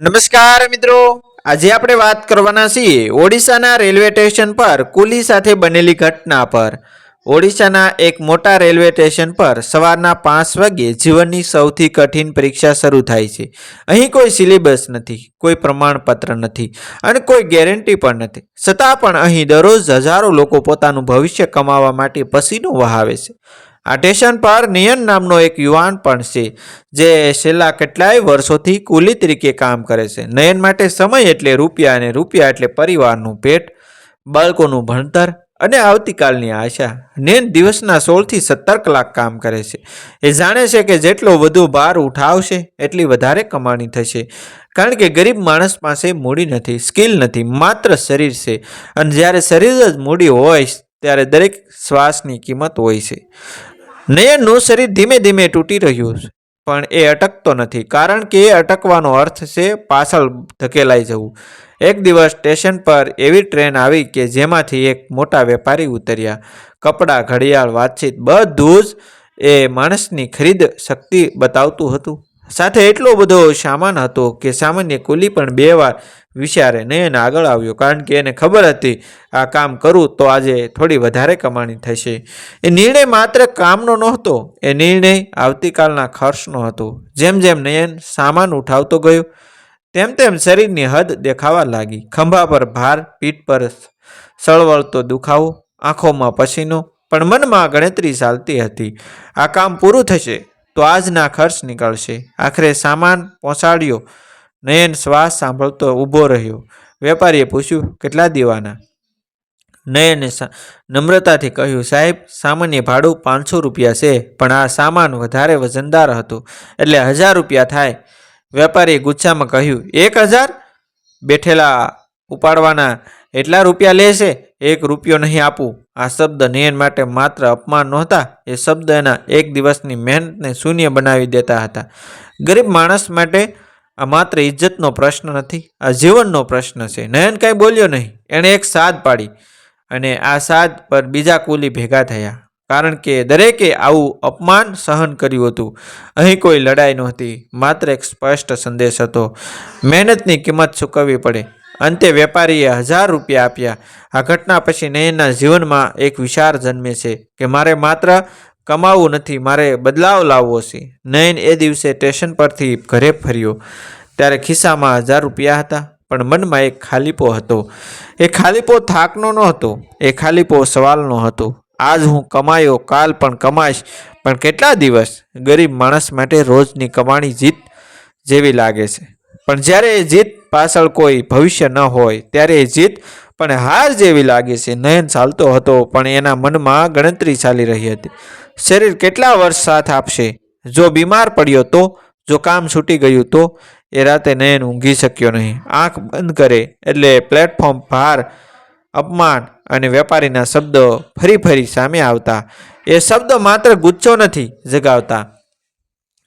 નમસ્કાર મિત્રો. આજે આપણે વાત કરવાના છીએ ઓડિશાના રેલવે સ્ટેશન પર કુલી સાથે બનેલી ઘટના પર. ઓડિશાના એક મોટા રેલવે સ્ટેશન પર સવારના પાંચ વાગ્યે જીવનની સૌથી કઠિન પરીક્ષા શરૂ થાય છે. અહીં કોઈ સિલેબસ નથી, કોઈ પ્રમાણપત્ર નથી અને કોઈ ગેરંટી પણ નથી. છતાં પણ અહીં દરરોજ હજારો લોકો પોતાનું ભવિષ્ય કમાવા માટે પસીનો વહાવે છે. આ સ્ટેશન પર નિયન નામનો એક યુવાન પણ છે, જે છેલ્લા કેટલાય વર્ષોથી કુલી તરીકે કામ કરે છે. નયન માટે સમય એટલે રૂપિયા અને રૂપિયા એટલે પરિવારનું પેટ, બાળકોનું ભણતર અને આવતીકાલની આશા. નેન દિવસના સોળથી સત્તર કલાક કામ કરે છે. એ જાણે છે કે જેટલો વધુ ભાર ઉઠાવશે, એટલી વધારે કમાણી થશે. કારણ કે ગરીબ માણસ પાસે મૂડી નથી, સ્કિલ નથી, માત્ર શરીર છે. અને જ્યારે શરીર જ મૂડી હોય, ત્યારે દરેક શ્વાસની કિંમત હોય છે. નયનનું શરીર ધીમે ધીમે તૂટી રહ્યું છે, પણ એ અટકતો નથી, કારણ કે એ અટકવાનો અર્થ છે પાછળ ધકેલાઈ જવું. એક દિવસ સ્ટેશન પર એવી ટ્રેન આવી કે જેમાંથી એક મોટા વેપારી ઉતર્યા. કપડાં, ઘડિયાળ, વાતચીત બધું જ એ માણસની ખરીદ શક્તિ બતાવતું હતું. સાથે એટલો બધો સામાન હતો કે સામાન્ય કુલી પણ બે વાર વિચારે નયન આગળ આવ્યો કારણ કે એને ખબર હતી, આ કામ કરું તો આજે થોડી વધારે કમાણી થશે. એ નિર્ણય માત્ર કામનો નહોતો, એ નિર્ણય આવતીકાલના ખર્ચનો હતો. જેમ જેમ નયન સામાન ઉઠાવતો ગયો, તેમ તેમ શરીરની હદ દેખાવા લાગી. ખંભા પર ભાર, પીઠ પર સળવળતો દુખાવો, આંખોમાં પસીનો, પણ મનમાં ગણતરી ચાલતી હતી, આ કામ પૂરું થશે. તો આજના ખર્ચ નીકળશે. આખરે સામાન પહોંચાડ્યો. નયન શ્વાસ સાંભળતો ઊભો રહ્યો. વેપારીએ પૂછ્યું, કેટલા દીવાના? નયને નમ્રતાથી કહ્યું, સાહેબ, સામાન્ય ભાડું પાંચસો રૂપિયા છે, પણ આ સામાન વધારે વજનદાર હતો, એટલે હજાર રૂપિયા થાય. વેપારીએ ગુચ્છામાં કહ્યું, એક હજાર? બેઠેલા ઉપાડવાના એટલા રૂપિયા લેશે એક રૂપિયો નહીં આપું. આ શબ્દ નયન માટે માત્ર અપમાન નહોતા, એ શબ્દ એના એક દિવસની મહેનતને શૂન્ય બનાવી દેતા હતા. ગરીબ માણસ માટે આ માત્ર ઇજ્જતનો પ્રશ્ન નથી, આ જીવનનો પ્રશ્ન છે. નયન કાંઈ બોલ્યો નહીં, એણે એક સાદ પાડી અને આ સાદ પર બીજા કુલી ભેગા થયા. કારણ કે દરેકે આવું અપમાન સહન કર્યું હતું. અહીં કોઈ લડાઈ નહોતી, માત્ર એક સ્પષ્ટ સંદેશ હતો. મહેનતની કિંમત ચૂકવવી પડે. અંતે વેપારીએ હજાર રૂપિયા આપ્યા. આ ઘટના પછી નયનના જીવનમાં એક વિચાર જન્મે છે કે મારે માત્ર કમાવું નથી, મારે બદલાવ લાવવો છે. નયન એ દિવસે સ્ટેશન પરથી ઘરે ફર્યો. ત્યારે ખિસ્સામાં હજાર રૂપિયા હતા, પણ મનમાં એક ખાલીપો હતો. એ ખાલીપો થાકનો ન હતો એ ખાલીપો સવાલનો હતો. આજ હું કમાયો, કાલ પણ કમાઈશ, પણ કેટલા દિવસ? ગરીબ માણસ માટે રોજની કમાણી જીત જેવી લાગે છે. પણ જ્યારે એ જીત પાછળ કોઈ ભવિષ્ય ન હોય, ત્યારે એ જીત પણ હાર જેવી લાગે છે. નયન ચાલતો હતો, પણ એના મનમાં ગણતરી ચાલી રહી હતી. શરીર કેટલા વર્ષ સાથ આપશે? જો બીમાર પડ્યો તો? જો કામ છૂટી ગયું તો? એ રાતે નયન ઊંઘી શક્યો નહીં. આંખ બંધ કરે એટલે પ્લેટફોર્મ ભાર, અપમાન અને વેપારીના શબ્દો ફરી ફરી સામે આવતા. એ શબ્દ માત્ર ગુચ્છો નથી જગાવતા.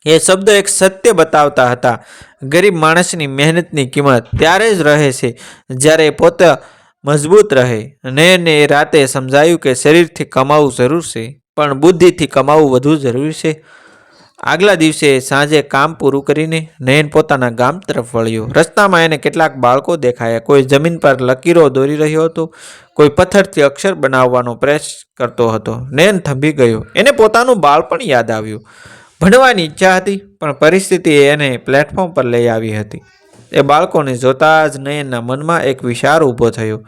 એ શબ્દ એક સત્ય બતાવતા હતા. ગરીબ માણસની મહેનતની કિંમત ત્યારે જ રહે છે જ્યારે પોતે મજબૂત રહે. નયનને એ રાતે સમજાયું કે શરીરથી કમાવું જરૂર છે, પણ બુદ્ધિથી કમાવું વધુ જરૂરી છે. આગલા દિવસે સાંજે કામ પૂરું કરીને નયન પોતાના ગામ તરફ વળ્યો. રસ્તામાં એને કેટલાક બાળકો દેખાયા. કોઈ જમીન પર લકીરો દોરી રહ્યો હતો, કોઈ પથ્થરથી અક્ષર બનાવવાનો પ્રયાસ કરતો હતો. નયન થંભી ગયો. એને પોતાનું બાળપણ યાદ આવ્યું. ભણવાની ઈચ્છા હતી, પણ પરિસ્થિતિ એને પ્લેટફોર્મ પર લઈ આવી હતી. એ બાળકોને જોતા જ નયનના મનમાં એક વિચાર ઊભો થયો.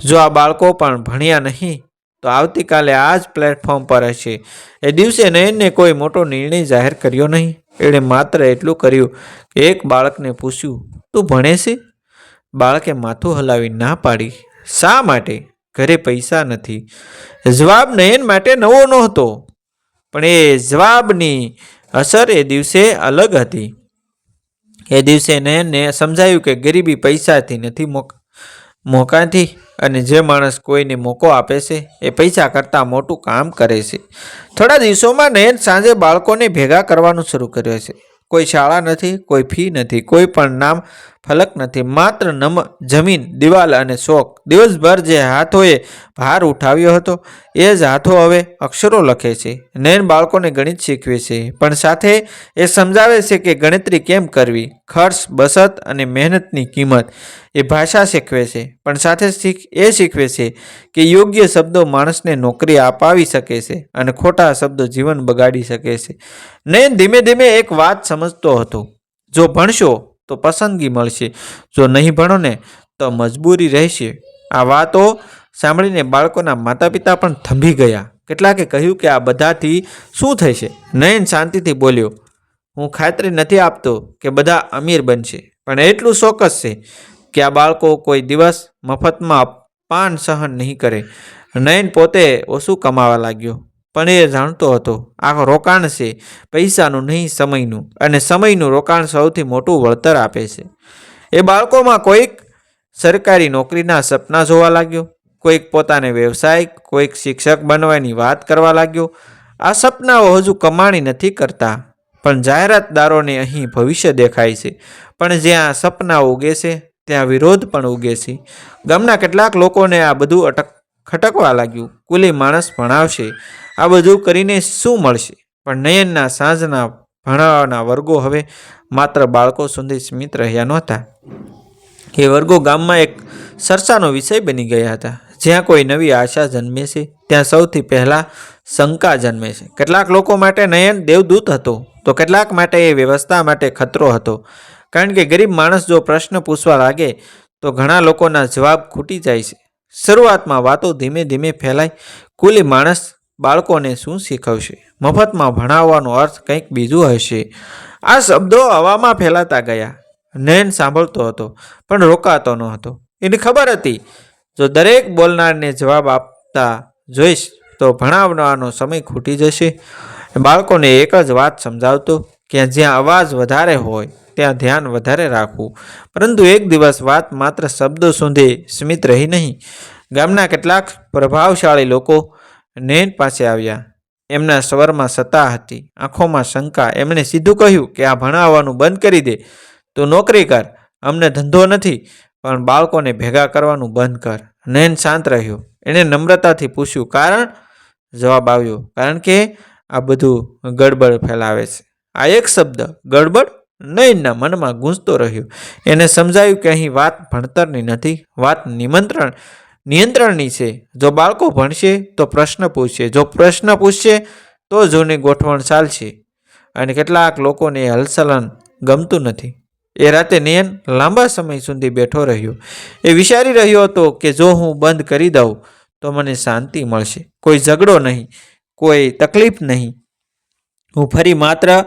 જો આ બાળકો પણ ભણ્યા નહીં, તો આવતીકાલે આ જ પ્લેટફોર્મ પર હશે. એ દિવસે નયનને કોઈ મોટો નિર્ણય જાહેર કર્યો નહીં. એણે માત્ર એટલું કર્યું કે એક બાળકને પૂછ્યું, તું ભણે છે? બાળકે માથું હલાવી ના પાડી. શા માટે? ઘરે પૈસા નથી. જવાબ નયન માટે નવો નહોતો. પણ એ જવાબની અસર એ દિવસે અલગ હતી. એ દિવસે નયનને સમજાયું કે ગરીબી પૈસાથી નથી મોક મોકાથી અને જે માણસ કોઈને મોકો આપે છે, એ પૈસા કરતાં મોટું કામ કરે છે. થોડા દિવસોમાં નયન સાંજે બાળકોને ભેગા કરવાનું શરૂ કર્યું છે કોઈ શાળા નથી, કોઈ ફી નથી, કોઈ પણ નામ ફલક નથી. માત્ર નમ, જમીન, દિવાલ અને શોક. દિવસભર જે હાથોએ ભાર ઉઠાવ્યો હતો, એ જ હાથો હવે અક્ષરો લખે છે. નયન બાળકોને ગણિત શીખવે છે. પણ સાથે એ સમજાવે છે કે ગણતરી કેમ કરવી? ખર્ચ બસત અને મહેનતની કિંમત એ ભાષા શીખવે છે. પણ સાથે શીખ, એ શીખવે છે કે યોગ્ય શબ્દો માણસને નોકરી અપાવી શકે છે અને ખોટા શબ્દો જીવન બગાડી શકે છે. નયન ધીમે ધીમે એક વાત સમજતો હતો. જો ભણશો તો પસંદગી મળશે. જો નહીં ભણો ને તો મજબૂરી રહેશે. આ વાતો સાંભળીને બાળકોના માતા પિતા પણ થંભી ગયા. કેટલાકે કહ્યું કે આ બધાથી શું થશે? નયન શાંતિથી બોલ્યો, હું ખાતરી નથી આપતો કે બધા અમીર બનશે. પણ એટલું ચોક્કસ છે કે આ બાળકો કોઈ દિવસ મફતમાં પાન સહન નહીં કરે. નયન પોતે ઓછું કમાવા લાગ્યો. પણ એ જાણતો હતો આ રોકાણ છે, પૈસાનું નહીં, સમયનું, અને સમયનું રોકાણ સૌથી મોટું વળતર આપે છે. એ બાળકોમાં કોઈક સરકારી નોકરીના સપના જોવા લાગ્યો, કોઈક પોતાને વ્યવસાય કોઈક શિક્ષક બનવાની વાત કરવા લાગ્યો. આ સપનાઓ હજુ કમાણી નથી કરતા, પણ જાહેરાતદારોને અહીં ભવિષ્ય દેખાય છે. પણ જ્યાં સપના ઉગે છે, ત્યાં વિરોધ પણ ઉગે છે. ગામના કેટલાક લોકોને આ બધું અટક, ખટકવા લાગ્યું. કુલી માણસ ભણાવશે. આ બધું કરીને શું મળશે? પણ નયનના સાંજના ભણાવવાના વર્ગો હવે માત્ર બાળકો સુધી સીમિત રહ્યા નહોતા. એ વર્ગો ગામમાં એક ચર્ચાનો વિષય બની ગયા હતા. જ્યાં કોઈ નવી આશા જન્મે છે, ત્યાં સૌથી પહેલાં શંકા જન્મે છે. કેટલાક લોકો માટે નયન દેવદૂત હતો, તો કેટલાક માટે એ વ્યવસ્થા માટે ખતરો હતો. કારણ કે ગરીબ માણસ જો પ્રશ્ન પૂછવા લાગે, તો ઘણા લોકોના જવાબ ખૂટી જાય છે. શરૂઆતમાં વાતો ધીમે ધીમે ફેલાય કુલી માણસ બાળકોને શું શીખવશે? મફતમાં ભણાવવાનો અર્થ કંઈક બીજું હશે. આ શબ્દો હવામાં ફેલાતા ગયા. નયન સાંભળતો હતો, પણ રોકાતો ન હતો એને ખબર હતી, જો દરેક બોલનારને જવાબ આપતા જોઈશ, તો ભણાવવાનો સમય ખૂટી જશે. બાળકોને એક જ વાત સમજાવતો કે જ્યાં અવાજ વધારે હોય, ત્યાં ધ્યાન વધારે રાખવું. પરંતુ એક દિવસ વાત માત્ર શબ્દો સુધી સીમિત રહી નહીં. ગામના કેટલાક પ્રભાવશાળી લોકો નયન પાસે આવ્યા. એમના સ્વરમાં સત્તા હતી. આંખોમાં શંકા. એમણે સીધું કહ્યું કે આ ભણાવવાનું બંધ કરી દે. તું નોકરી કર. અમને ધંધો નથી. પણ બાળકોને ભેગા કરવાનું બંધ કર. નયન શાંત રહ્યો. એણે નમ્રતાથી પૂછ્યું, કારણ? જવાબ આવ્યો, કારણ કે આ બધું ગડબડ ફેલાવે છે. આ એક શબ્દ ગડબડ નયનના મનમાં ગૂંજતો રહ્યો. એને સમજાયું કે અહીં વાત ભણતરની નથી, વાત નિમંત્રણ નિયંત્રણની છે. જો બાળકો ભણશે તો પ્રશ્ન પૂછશે. જો પ્રશ્ન પૂછશે તો જૂની ગોઠવણ ચાલશે. અને કેટલાક લોકોને હલચલન ગમતું નથી. એ રાતે નયન લાંબા સમય સુધી બેઠો રહ્યો. એ વિચારી રહ્યો હતો કે જો હું બંધ કરી દઉં તો મને શાંતિ મળશે. કોઈ ઝઘડો નહીં. કોઈ તકલીફ નહીં. હું ફરી માત્ર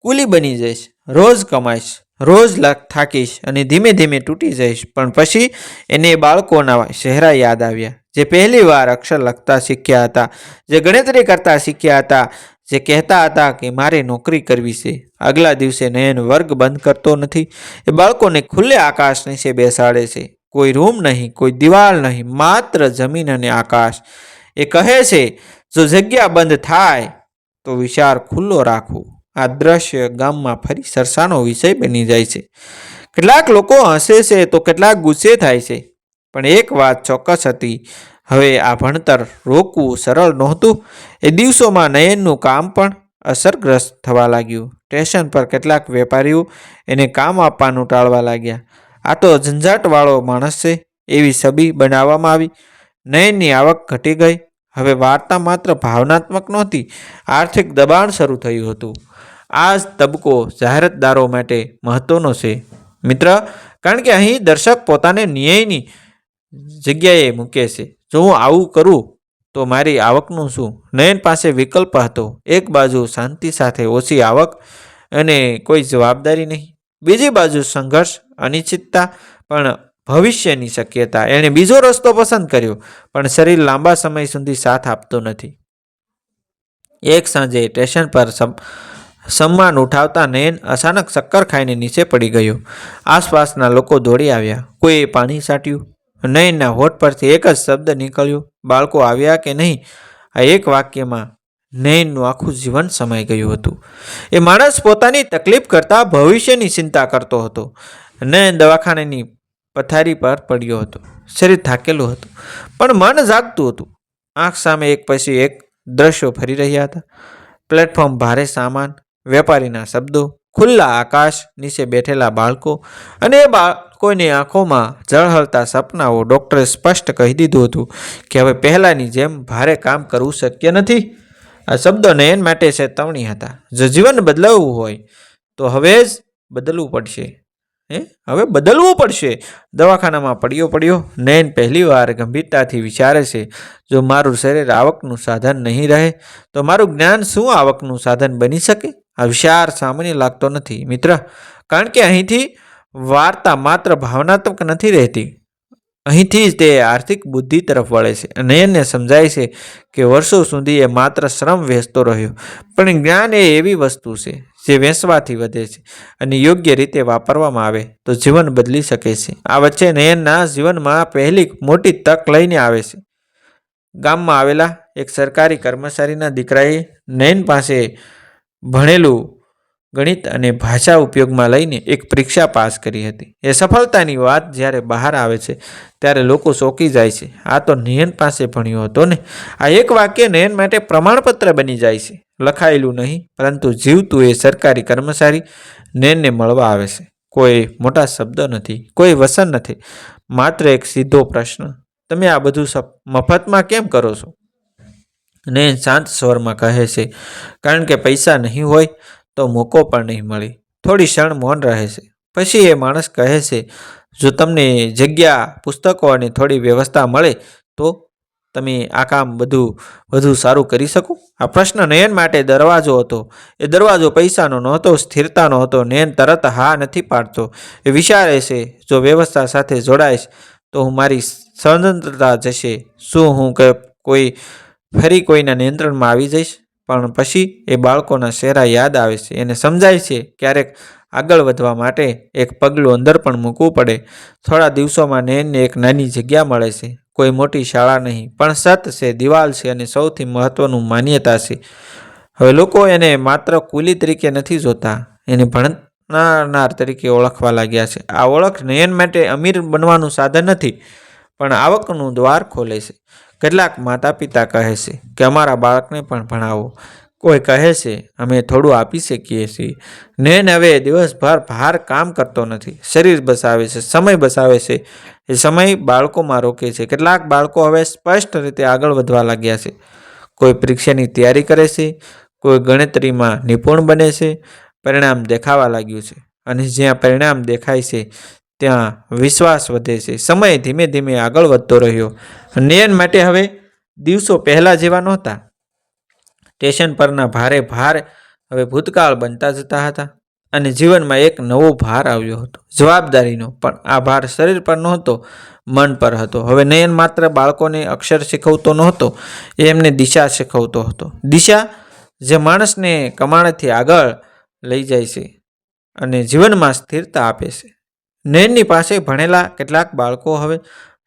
કુલી બની જઈશ. રોજ કમાઈશ. રોજ લખ થાકીશ અને ધીમે ધીમે તૂટી જઈશ. પણ પછી એને બાળકોના ચહેરા યાદ આવ્યા, જે પહેલી વાર અક્ષર લખતા શીખ્યા હતા, જે ગણતરી કરતા શીખ્યા હતા, જે કહેતા હતા કે મારે નોકરી કરવી છે. આગલા દિવસે નયન વર્ગ બંધ કરતો નથી. એ બાળકોને ખુલ્લે આકાશ નીચે બેસાડે છે. કોઈ રૂમ નહીં, કોઈ દિવાલ નહીં, માત્ર જમીન અને આકાશ. એ કહે છે, જો જગ્યા બંધ થાય, તો વિચાર ખુલ્લો રાખવો આ દ્રશ્ય ગામમાં ફરી સરસાનો વિષય બની જાય છે. કેટલાક લોકો હસે છે તો કેટલાક ગુસ્સે થાય છે. પણ એક વાત ચોક્કસ હતી. હવે આ ભણતર રોકવું સરળ નહોતું. એ દિવસોમાં નયનનું કામ પણ અસરગ્રસ્ત થવા લાગ્યું. સ્ટેશન પર કેટલાક વેપારીઓ એને કામ આપવાનું ટાળવા લાગ્યા. આ તો ઝંઝાટવાળો માણસ છે. એવી છબી બનાવવામાં આવી. નયનની આવક ઘટી ગઈ. હવે વાર્તા માત્ર ભાવનાત્મક નહોતી, આર્થિક દબાણ શરૂ થયું હતું. આ જ તબકો જાહેરાતદારો માટે મહત્વનો છે. મિત્ર, કારણ કે અહીં દર્શક પોતાને ન્યાયની જગ્યાએ મૂકે છે. જો હું આવું કરું, તો મારી આવકનું શું? નયન પાસે વિકલ્પ હતો. એક બાજુ શાંતિ સાથે ઓછી આવક અને કોઈ જવાબદારી નહીં. બીજી બાજુ સંઘર્ષ, અનિશ્ચિતતા, પણ ભવિષ્યની શક્યતા. એણે બીજો રસ્તો પસંદ કર્યો, પણ શરીર લાંબા સમય સુધી સાથ આપતું નથી. એક સાંજે સ્ટેશન પર સમ- સન્માન ઉઠાવતા નયન અચાનક શક્કર ખાઈને નીચે પડી ગયો. આસપાસના લોકો દોડી આવ્યા. કોઈએ પાણી છાંટ્યું? નયનના હોઠ પરથી એક જ શબ્દ નીકળ્યો. બાળકો આવ્યા કે નહીં? આ એક વાક્યમાં નયનનું આખું જીવન સમાઈ ગયું હતું. એ માણસ પોતાની તકલીફ કરતાં ભવિષ્યની ચિંતા કરતો હતો. નયન દવાખાનાની પથારી પર પડ્યો હતો. શરીર થાકેલું હતું, પણ મન જાગતું હતું. આંખ સામે એક પછી એક દ્રશ્યો ફરી રહ્યા હતા. પ્લેટફોર્મ ભારે સામાન, વેપારીના શબ્દો, ખુલ્લા આકાશ, નીચે બેઠેલા બાળકો અને એ બાળકોની આંખોમાં ઝળહળતા સપનાઓ ડૉક્ટરે સ્પષ્ટ કહી દીધું હતું કે હવે પહેલાંની જેમ ભારે કામ કરવું શક્ય નથી. આ શબ્દો નયન માટે ચેતવણી હતા. જો જીવન બદલાવવું હોય, તો હવે જ બદલવું પડશે. હે? હવે બદલવું પડશે. દવાખાનામાં પડ્યો પડ્યો, નયન પહેલીવાર ગંભીરતાથી વિચારે છે, જો મારું શરીર આવકનું સાધન નહીં રહે, તો મારું જ્ઞાન શું આવકનું સાધન બની શકે? આ વિચાર સામાન્ય લાગતો નથી. મિત્ર, કારણ કે અહીંથી વાર્તા માત્ર ભાવનાત્મક નથી રહેતી. અહીંથી જ તે આર્થિક બુદ્ધિ તરફ વળે છે. નયનને સમજાય છે કે વર્ષો સુધી એ માત્ર શ્રમ વેચતો રહ્યો. પણ જ્ઞાન એ એવી વસ્તુ છે જે વેચવાથી વધે છે અને યોગ્ય રીતે વાપરવામાં આવે તો જીવન બદલી શકે છે. આ વચ્ચે નયનના જીવનમાં પહેલી મોટી તક લઈને આવે છે. ગામમાં આવેલા એક સરકારી કર્મચારીના દીકરાએ નયન પાસે ભણેલું ગણિત અને ભાષા ઉપયોગમાં લઈને એક પરીક્ષા પાસ કરી હતી. એ સફળતાની વાત જ્યારે બહાર આવે છે, ત્યારે લોકો ચોંકી જાય છે. આ તો નયન પાસે ભણ્યો હતો ને. આ એક વાક્ય નયન માટે પ્રમાણપત્ર બની જાય છે. લખાયેલું નહીં, પરંતુ જીવતું એ સરકારી કર્મચારી નયનને મળવા આવે છે. કોઈ મોટા શબ્દ નથી, કોઈ વસન નથી, માત્ર એક સીધો પ્રશ્ન. તમે આ બધું મફતમાં કેમ કરો છો? નયન શાંત સ્વરમાં કહે છે, કારણ કે પૈસા નહીં હોય તો મોકો પણ નહીં મળી. થોડી ક્ષણ મૌન રહે છે. પછી એ માણસ કહે છે, જો તમને જગ્યા, પુસ્તકો અને થોડી વ્યવસ્થા મળે, તો તમે આ કામ બધું, વધુ સારું કરી શકો. આ પ્રશ્ન નયન માટે દરવાજો હતો. એ દરવાજો પૈસાનો નહોતો, સ્થિરતાનો હતો. નયન તરત હા નથી પાડતો. એ વિચારે છે, જો વ્યવસ્થા સાથે જોડાઈશ, તો હું મારી સ્વતંત્રતા જશે. શું હું કોઈ, ફરી કોઈના નિયંત્રણમાં આવી જઈશ? પણ પછી એ બાળકોના ચહેરા યાદ આવે છે એને સમજાય છે ક્યારેક આગળ વધવા માટે એક પગલું અંદર પણ મૂકવું પડે. થોડા દિવસોમાં નયનને એક નાની જગ્યા મળે છે. કોઈ મોટી શાળા નહીં, પણ સત છે, દિવાલ છે અને સૌથી મહત્વનું માન્યતા છે. હવે લોકો એને માત્ર કુલી તરીકે નથી જોતા, એને ભણનાર તરીકે ઓળખવા લાગ્યા છે. આ ઓળખ નયન માટે અમીર બનવાનું સાધન નથી, પણ આવકનું દ્વાર ખોલે છે. કેટલાક માતા પિતા કહે છે કે, અમારા બાળકને પણ ભણાવો. કોઈ કહે છે, અમે થોડું આપી શકીએ છીએ. ને હવે દિવસભર ભાર કામ કરતો નથી. શરીર બસાવે છે, સમય બસાવે છે. એ સમય બાળકોમાં રોકે છે. કેટલાક બાળકો હવે સ્પષ્ટ રીતે આગળ વધવા લાગ્યા છે. કોઈ પરીક્ષાની તૈયારી કરે છે, કોઈ ગણતરીમાં નિપુણ બને છે, પરિણામ દેખાવા લાગ્યું છે. અને જ્યાં પરિણામ દેખાય છે ત્યાં વિશ્વાસ વધે છે. સમય ધીમે ધીમે આગળ વધતો રહ્યો. નયન માટે હવે દિવસો પહેલાં જેવા નહોતા. સ્ટેશન પરના ભારે ભાર હવે ભૂતકાળ બનતા જતા હતા અને જીવનમાં એક નવો ભાર આવ્યો હતો. જવાબદારીનો, પણ આ ભાર શરીર પર નહોતો, મન પર હતો. હવે નયન માત્ર બાળકોને અક્ષર શીખવતો નહોતો, એ એમને દિશા શીખવતો હતો. દિશા જે માણસને કમાણેથી આગળ લઈ જાય છે અને જીવનમાં સ્થિરતા આપે છે. નયનની પાસે ભણેલા કેટલાક બાળકો હવે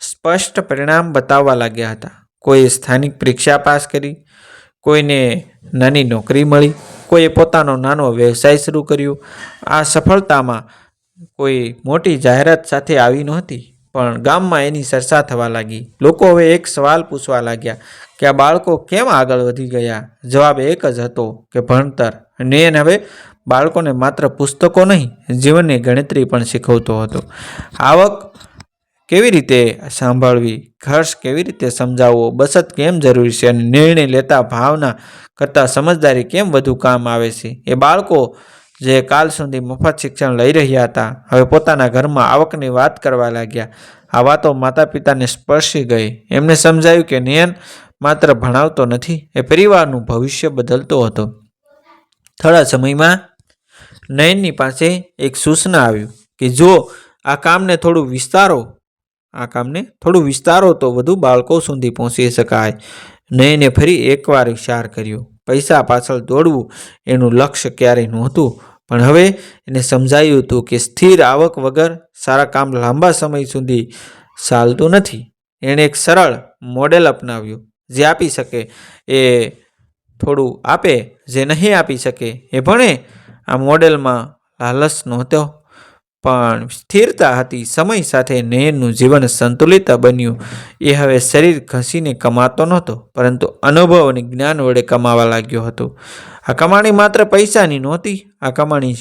સ્પષ્ટ પરિણામ બતાવવા લાગ્યા હતા. કોઈએ સ્થાનિક પરીક્ષા પાસ કરી, કોઈને નાની નોકરી મળી, કોઈએ પોતાનો નાનો વ્યવસાય શરૂ કર્યો. આ સફળતામાં કોઈ મોટી જાહેરાત સાથે આવી નહોતી, પણ ગામમાં એની ચર્ચા થવા લાગી. લોકો હવે એક સવાલ પૂછવા લાગ્યા કે આ બાળકો કેમ આગળ વધી ગયા? જવાબ એક જ હતો કે ભણતર. નેન હવે બાળકોને માત્ર પુસ્તકો નહીં, જીવનની ગણતરી પણ શીખવતો હતો. આવક કેવી રીતે સાંભળવી? ખર્ચ કેવી રીતે સમજાવવો? બચત કેમ જરૂરી છે? અને નિર્ણય લેતા ભાવના કરતાં સમજદારી કેમ વધુ કામ આવે છે? એ બાળકો જે કાલ સુધી મફત શિક્ષણ લઈ રહ્યા હતા, હવે પોતાના ઘરમાં આવકની વાત કરવા લાગ્યા. આ વાતો માતા પિતાને સ્પર્શી ગઈ. એમને સમજાયું કે નયન માત્ર ભણાવતો નથી, એ પરિવારનું ભવિષ્ય બદલતો હતો. થોડા સમયમાં નયનની પાસે એક સૂચના આવ્યું કે જો આ કામને થોડું વિસ્તારો, આ કામને થોડું વિસ્તારો તો વધુ બાળકો સુધી પહોંચી શકાય. નયને ફરી એકવાર વિચાર કર્યો. પૈસા પાછળ દોડવું એનું લક્ષ્ય ક્યારેય નહોતું, પણ હવે એને સમજાયું હતું કે સ્થિર આવક વગર સારા કામ લાંબા સમય સુધી ચાલતું નથી. એણે એક સરળ મોડેલ અપનાવ્યું, જે આપી શકે, એ થોડું આપે, જે નહીં આપી શકે, એ ભણે. આ મોડેલમાં લાલચ નહોતો, પણ સ્થિરતા હતી, સમય સાથે નયનનું જીવન સંતુલિત બન્યું. એ હવે શરીર ઘસીને કમાતો નહોતો, પરંતુ અનુભવ અને જ્ઞાન વડે કમાવા લાગ્યો હતો. આ કમાણી માત્ર પૈસાની નહોતી, આ કમાણી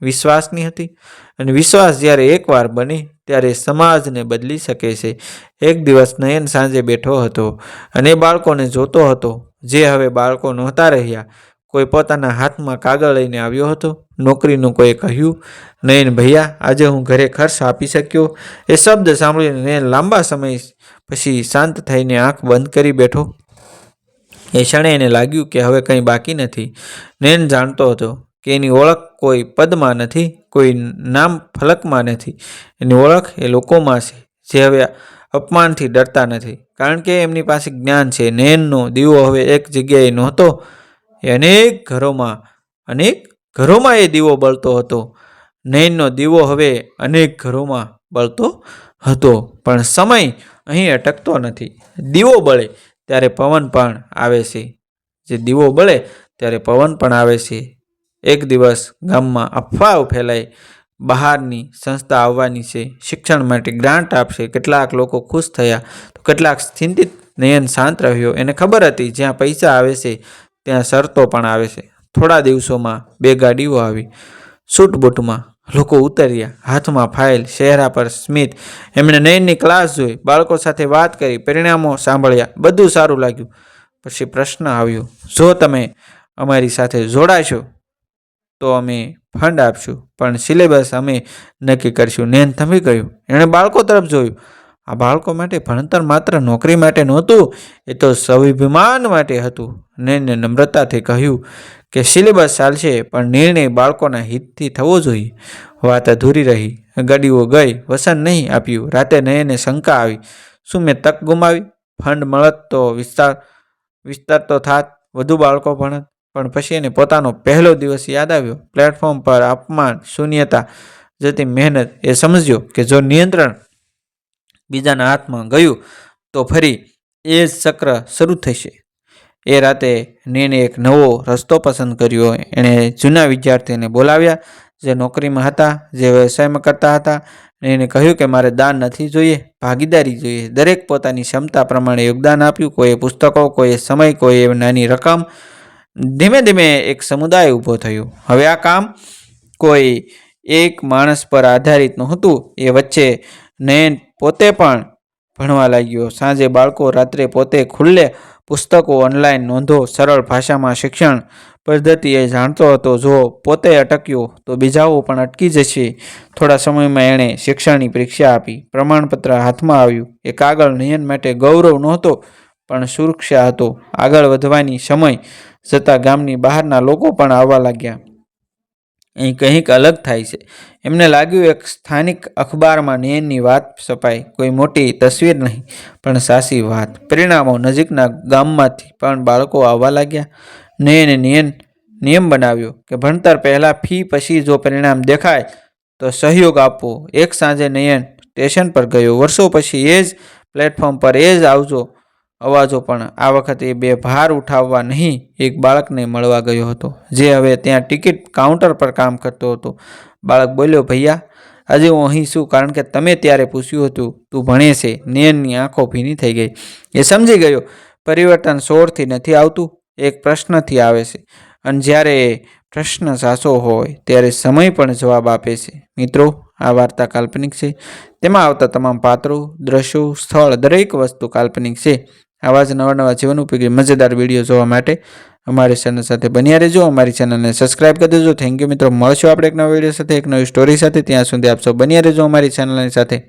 વિશ્વાસની હતી. અને વિશ્વાસ જ્યારે એકવાર બને, ત્યારે સમાજને બદલી શકે છે. એક દિવસ નયન સાંજે બેઠો હતો અને બાળકોને જોતો હતો, જે હવે બાળકો નહોતા રહ્યા. કોઈ પોતાના હાથમાં કાગળ લઈને આવ્યો હતો. નોકરીનું કોઈ કહ્યું, નયન ભૈયા, આજે હું ઘરે ખર્ચ આપી શક્યો. એ શબ્દ સાંભળીને નયન લાંબા સમય પછી શાંત થઈને આંખ બંધ કરી બેઠો. એ ક્ષણે એને લાગ્યું કે હવે કંઈ બાકી નથી. નયન જાણતો હતો કે એની ઓળખ કોઈ પદમાં નથી, કોઈ નામ ફલકમાં નથી. એની ઓળખ એ લોકોમાં છે, જે હવે અપમાનથી ડરતા નથી. કારણ કે એમની પાસે જ્ઞાન છે. નયનનો દીવો હવે એક જગ્યાએ નહોતો. એ અનેક ઘરોમાં અનેક ઘરોમાં એ દીવો બળતો હતો. નયનનો દીવો હવે અનેક ઘરોમાં બળતો હતો, પણ સમય અહીં અટકતો નથી. દીવો બળે ત્યારે પવન પણ આવે છે. જે દીવો બળે ત્યારે પવન પણ આવે છે. એક દિવસ ગામમાં અફવાઓ ફેલાય બહારની સંસ્થા આવવાની છે. શિક્ષણ માટે ગ્રાન્ટ આપશે. કેટલાક લોકો ખુશ થયા. તો કેટલાક ચિંતિત. નયન શાંત રહ્યો. એને ખબર હતી જ્યાં પૈસા આવે છે ત્યાં શરતો પણ આવે છે. થોડા દિવસોમાં બે ગાડીઓ આવી. સૂટબૂટમાં લોકો ઉતર્યા. હાથમાં ફાઇલ, ચહેરા પર સ્મિત. એમણે નયનની ક્લાસ જોઈ. બાળકો સાથે વાત કરી, પરિણામો સાંભળ્યા. બધું સારું લાગ્યું. પછી પ્રશ્ન આવ્યો, જો તમે અમારી સાથે જોડાશો, તો અમે ફંડ આપશું. પણ સિલેબસ અમે નક્કી કરશું. નેન થમી ગયું. એણે બાળકો તરફ જોયું. આ બાળકો માટે ભણતર માત્ર નોકરી માટે નહોતું, એ તો સ્વાભિમાન માટે હતું. નેને નમ્રતાથી કહ્યું કે સિલેબસ ચાલશે, પણ નિર્ણય બાળકોના હિતથી થવો જોઈએ. વાત અધૂરી રહી. ગાડીઓ ગઈ, વસન નહીં આપ્યું. રાતે નયને શંકા આવી. શું મેં તક ગુમાવી? ફંડ મળત તો વિસ્તાર વિસ્તાર તો થાત, વધુ બાળકો ભણત. પણ પછી એને પોતાનો પહેલો દિવસ યાદ આવ્યો. પ્લેટફોર્મ પર અપમાન, શૂન્યતા જતી મહેનત, એ સમજ્યો કે જો નિયંત્રણ બીજાના હાથમાં ગયું, તો ફરી એ જ ચક્ર શરૂ થશે. એ રાતે નેને એક નવો રસ્તો પસંદ કર્યો. એણે જૂના વિદ્યાર્થીને બોલાવ્યા, જે નોકરીમાં હતા, જે વ્યવસાયમાં કરતા હતા. એને કહ્યું કે મારે દાન નથી જોઈએ, ભાગીદારી જોઈએ. દરેક પોતાની ક્ષમતા પ્રમાણે યોગદાન આપ્યું. કોઈએ પુસ્તકો, કોઈએ સમય, કોઈએ નાની રકમ. ધીમે ધીમે એક સમુદાય ઊભો થયો. હવે આ કામ કોઈ એક માણસ પર આધારિત નહોતું. એ વચ્ચે નયન પોતે પણ ભણવા લાગ્યો. સાંજે બાળકો રાત્રે પોતે ખુલ્લે પુસ્તકો ઓનલાઈન નોંધો, સરળ ભાષામાં શિક્ષણ પદ્ધતિ એ જાણતો હતો. જો પોતે અટક્યો, તો બીજાઓ પણ અટકી જશે. થોડા સમયમાં એણે શિક્ષણની પરીક્ષા આપી. પ્રમાણપત્ર હાથમાં આવ્યું. એ કાગળ નયન માટે ગૌરવ નહોતો, પણ સુરક્ષા હતો. આગળ વધવાની સમય જતાં ગામની બહારના લોકો પણ આવવા લાગ્યા. અહીં કંઈક અલગ થાય છે. એમને લાગ્યું એક સ્થાનિક અખબારમાં નયનની વાત છપાઈ. કોઈ મોટી તસવીર નહીં, પણ સાચી વાત. પરિણામો નજીકના ગામમાંથી પણ બાળકો આવવા લાગ્યા. નયને નિયન નિયમ બનાવ્યો કે ભણતર પહેલાં ફી પછી જો પરિણામ દેખાય તો સહયોગ આપવો. એક સાંજે નયન સ્ટેશન પર ગયો. વર્ષો પછી એ જ પ્લેટફોર્મ પર એ જ આવજો. અવાજો પણ આ વખતે બે ભાર ઉઠાવવા નહીં, એક બાળકને મળવા ગયો હતો, જે હવે ત્યાં ટિકિટ કાઉન્ટર પર કામ કરતો હતો. બાળક બોલ્યો, ભૈયા, આજે હું અહીં છું, કારણ કે તમે ત્યારે પૂછ્યું હતું, તું ભણે છે. નયનની આંખો ભીની થઈ ગઈ. એ સમજી ગયો, પરિવર્તન સોરથી નથી આવતું, એક પ્રશ્નથી આવે છે. અને જ્યારે પ્રશ્ન સાચો હોય, ત્યારે સમય પણ જવાબ આપે છે. મિત્રો, આ વાર્તા કાલ્પનિક છે. તેમાં આવતા તમામ પાત્રો, દ્રશ્યો, સ્થળ, દરેક વસ્તુ કાલ્પનિક છે. આવા જ નવા નવા જીવન ઉપયોગી, મજેદાર વીડિયો જોવા માટે અમારી ચેનલ સાથે બન્યા રહેજો. અમારી ચેનલને સબસ્ક્રાઇબ કરી દેજો. થેન્ક યુ મિત્રો. મળશું આપણે એક નવા વીડિયો સાથે, એક નવી સ્ટોરી સાથે. ત્યાં સુધી આપ સૌ બન્યા રહેજો અમારી ચેનલની સાથે.